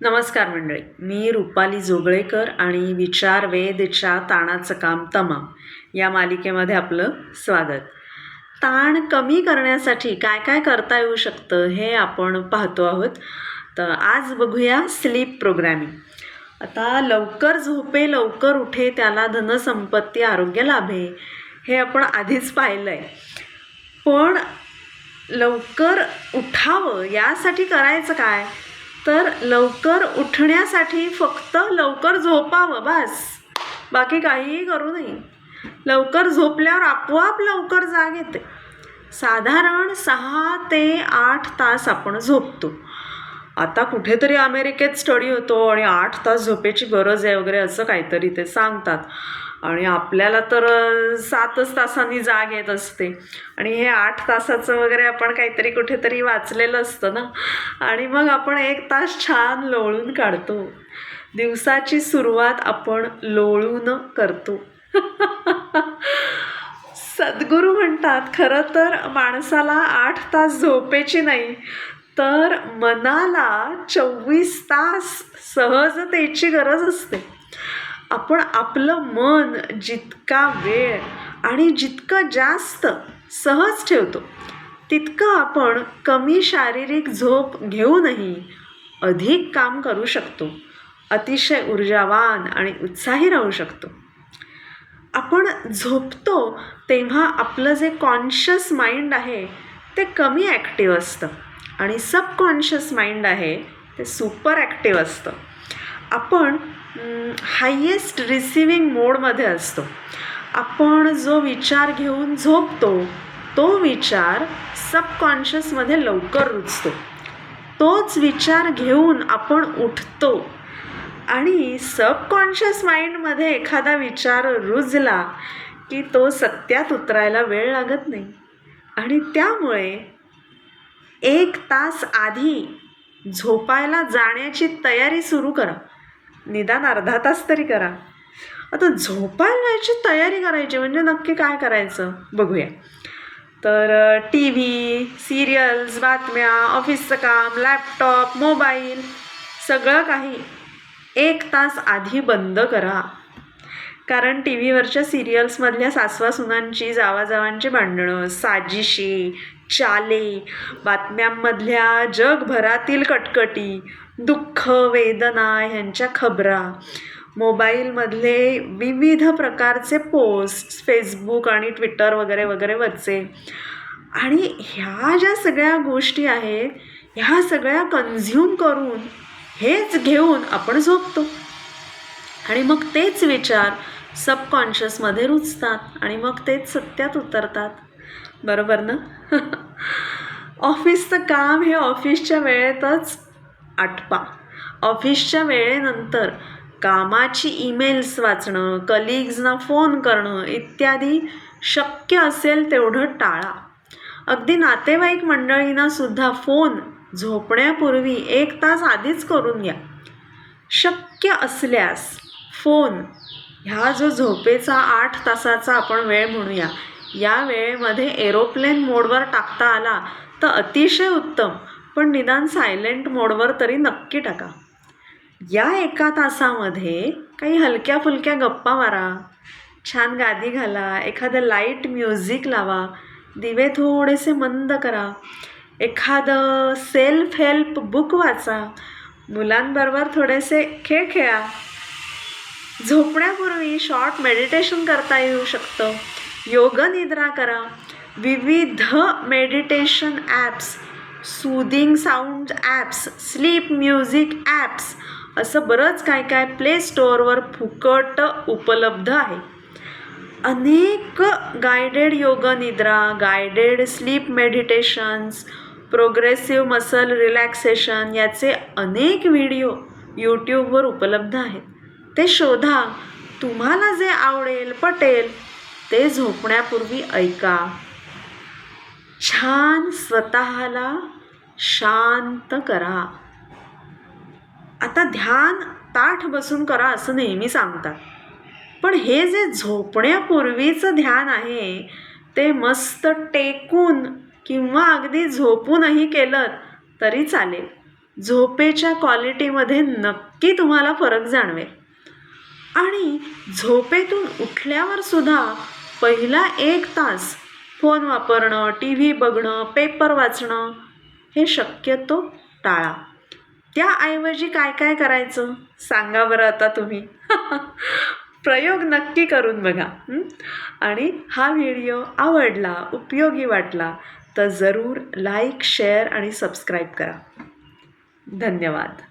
नमस्कार मंडळी. मी रुपाली जोगळेकर आणि विचार वेदच्या ताणाचं काम तमाम या मालिकेमध्ये आपलं स्वागत. ताण कमी करण्यासाठी काय काय करता येऊ शकतं हे आपण पाहतो आहोत. तर आज बघूया स्लीप प्रोग्रॅमिंग. आता लवकर झोपे लवकर उठे त्याला धनसंपत्ती आरोग्य लाभे हे आपण आधीच पाहिलं आहे पण लवकर उठावं यासाठी करायचं काय? तर लवकर उठण्यासाठी फक्त लवकर झोपावं बस. बाकी काहीही करू नये. लवकर झोपल्यावर आपोआप लवकर जाग येते. साधारण सहा ते आठ तास आपण झोपतो. आता कुठेतरी अमेरिकेत स्टडी होतो आणि आठ तास झोपेची गरज आहे वगैरे असं काहीतरी ते सांगतात. आणि आपल्याला तर सातच तासांनी जाग येत असते. आणि हे आठ तासाचं वगैरे आपण काहीतरी कुठेतरी वाचलेलं असतं ना. आणि मग आपण एक तास छान लोळून काढतो. दिवसाची सुरुवात आपण लोळून करतो. सद्गुरू म्हणतात खरं तर माणसाला आठ तास झोपेची नाही तर मनाला चोवीस तास सहजतेची गरज असते. आपण आपलं मन जितका वेळ आणि जितकं जास्त सहज ठेवतो तितकं आपण कमी शारीरिक झोप घेऊनही अधिक काम करू शकतो. अतिशय ऊर्जावान आणि उत्साही राहू शकतो. आपण झोपतो तेव्हा आपलं जे कॉन्शियस माइंड आहे ते कमी ॲक्टिव्ह असतं. आणि सबकॉन्शियस माइंड आहे ते सुपर ॲक्टिव्ह असतं. आपण हायेस्ट रिसिविंग मोडमध्ये असतो. आपण जो विचार घेऊन झोपतो तो विचार सबकॉन्शियसमध्ये लवकर रुजतो. तोच विचार घेऊन आपण उठतो आणि सबकॉन्शियस माइंडमध्ये एखादा विचार रुजला की तो सत्यात उतरायला वेळ लागत नाही. आणि त्यामुळे एक तास आधी झोपायला जाण्याची तयारी सुरू करा. निदान अर्धा तास तरी करा. आता झोपायला जायची तयारी करायची म्हणजे नक्की काय करायचं? बघूया. तर टी व्ही सिरियल्स बातम्या ऑफिसचं काम लॅपटॉप मोबाईल सगळं काही एक तास आधी बंद करा. कारण टी व्हीवरच्या सिरियल्समधल्या सासवासुनांची जावाजावांची भांडणं साजिशी चाले बातम्यांमधल्या जगभरातील कटकटी दुःख वेदना ह्यांच्या खबरा. मोबाईलमधले विविध प्रकारचे पोस्ट फेसबुक आणि ट्विटर वगैरे वगैरे वरचे. आणि ह्या ज्या सगळ्या गोष्टी आहेत ह्या सगळ्या कन्झ्युम करून हेच घेऊन आपण झोपतो. आणि मग तेच विचार सबकॉन्शियसमध्ये रुजतात आणि मग तेच सत्यात उतरतात. बरोबर ना? ऑफिसचं काम हे ऑफिसच्या वेळेतच आटपा. ऑफिसच्या वेळेनंतर कामाची ईमेल्स वाचणं कलिग्जना फोन करणं इत्यादी शक्य असेल तेवढं टाळा. अगदी नातेवाईक मंडळींना सुद्धा फोन झोपण्यापूर्वी एक तास आधीच करून घ्या. शक्य असल्यास फोन ह्या जो झोपेचा आठ तासाचा आपण वेळ म्हणूया या वेळेमध्ये एरोप्लेन मोडवर टाकता आला तर अतिशय उत्तम पण निदान सायलेंट मोडवर तरी नक्की टाका. या एका तासामध्ये काही हलक्या फुलक्या गप्पा मारा छान गादी घाला एखादं लाइट म्युझिक लावा दिवे थोडेसे मंद करा एखादं सेल्फ हेल्प बुक वाचा मुलांबरोबर थोडेसे खेळ खेळा. झोपण्यापूर्वी शॉर्ट मेडिटेशन करता येऊ शकतं. योग निद्रा करा. विविध meditation apps soothing sound apps sleep music apps असं बरंच काय काय प्ले स्टोअरवर फुकट उपलब्ध आहे. अनेक गायडेड योग निद्रा guided sleep meditations progressive muscle relaxation याचे अनेक व्हिडिओ यूट्यूबवर उपलब्ध आहेत. ते शोधा. तुम्हाला जे आवडेल पटेल ते झोपण्यापूर्वी ऐका. छान स्वतःला शांत करा. आता ध्यान ताठ बसून करा असं नेहमी सांगतात. पण हे जे झोपण्यापूर्वीचं ध्यान आहे ते मस्त टेकून किंवा अगदी झोपूनही केलं तरी चालेल. झोपेच्या क्वालिटीमध्ये नक्की तुम्हाला फरक जाणवेल. आणि झोपेतून उठल्यावर सुद्धा पहिला एक तास फोन वापरणं टी व्ही बघणं पेपर वाचणं हे शक्यतो टाळा. त्याऐवजी काय काय करायचं? सांगा बरं आता तुम्ही. प्रयोग नक्की करून बघा. आणि हा व्हिडिओ आवडला उपयोगी वाटला तर जरूर लाईक शेअर आणि सबस्क्राईब करा. धन्यवाद.